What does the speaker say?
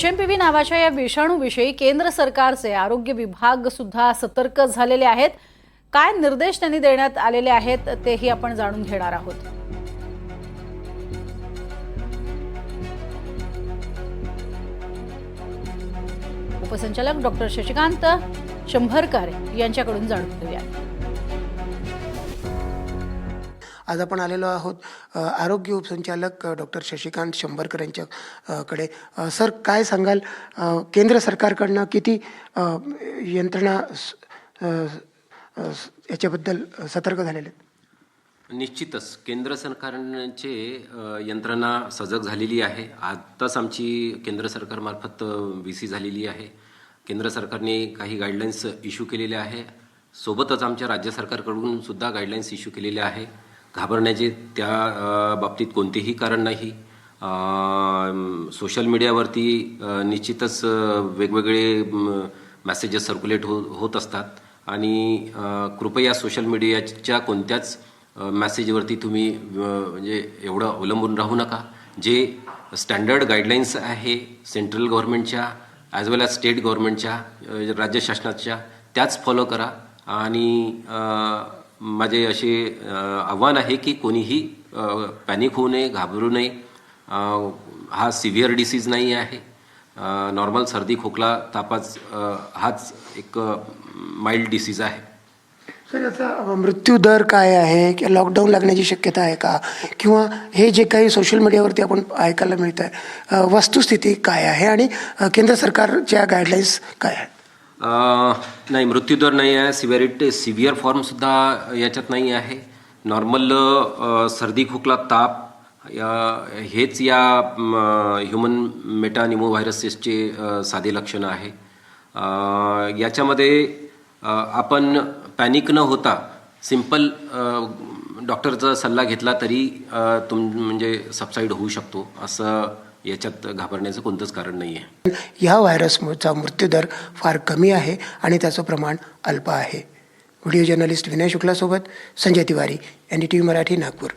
HMPV नावाच्या या विषाणूविषयी केंद्र सरकारचे आरोग्य विभाग सुद्धा सतर्क झालेले आहेत. काय निर्देश त्यांनी देण्यात आलेले आहेत तेही आपण जाणून घेणार आहोत. उपसंचालक डॉक्टर शशिकांत शंभरकर यांच्याकडून जाणून घेऊया आज आपण आलेलो आहोत आरोग्य उपसंचालक डॉक्टर शशिकांत शंभरकर यांच्या कडे. सर काय सांगाल? केंद्र सरकारकडनं किती यंत्रणा याच्याबद्दल सतर्क झालेले निश्चितच. केंद्र सरकारचे यंत्रणा सजग झालेली आहे. आत्ताच आमची केंद्र सरकारमार्फत व्ही सी झालेली आहे. केंद्र सरकारने काही गाईडलाईन्स इश्यू केलेल्या आहे. सोबतच आमच्या राज्य सरकारकडून सुद्धा गाईडलाईन्स इश्यू केलेल्या आहे. घाबरण्याचे त्या बाबतीत कोणतेही कारण नाही. सोशल मीडियावरती निश्चितच वेगवेगळे मेसेजेस सर्क्युलेट हो होत असतात. आणि कृपया सोशल मीडियाच्या कोणत्याच मॅसेजवरती तुम्ही म्हणजे एवढं अवलंबून राहू नका. जे स्टँडर्ड गाईडलाईन्स आहे सेंट्रल गव्हर्नमेंटच्या ॲज वेल ॲज स्टेट गव्हर्नमेंटच्या राज्य शासनाच्या त्याच फॉलो करा. आणि माझे असे आव्हान आहे की कोणीही पॅनिक होऊ नये घाबरू नये. हा सिव्हिअर डिसीज नाही आहे. नॉर्मल सर्दी खोकला तापाच हाच एक माइल्ड डिसीज आहे. सर याचा मृत्यू दर काय आहे? किंवा लॉकडाऊन लागण्याची शक्यता आहे का? किंवा हे जे काही सोशल मीडियावरती आपण ऐकायला मिळत आहे वस्तुस्थिती काय आहे? आणि केंद्र सरकारच्या गाईडलाईन्स काय आहेत? नाही मृत्यूदर नाही आहे. सिव्हिरिटी सिव्हिअर फॉर्मसुद्धा याच्यात नाही आहे. नॉर्मल सर्दी खोकला ताप या- हेच या ह्युमन मेटानिमो व्हायरसेसचे साधे लक्षणं आहे. याच्यामध्ये आपण पॅनिक न होता सिंपल डॉक्टरचा सल्ला घेतला तरी तुम म्हणजे सबसाईड होऊ शकतो. असं याच्यात घाबरण्याचं कोणतंच कारण नाही आहे ह्या व्हायरसचा मृत्यूदर फार कमी आहे आणि त्याचं प्रमाण अल्प आहे. Video journalist Vinay शुक्लासोबत Sanjay Tiwari N D T V Marathi Nagpur.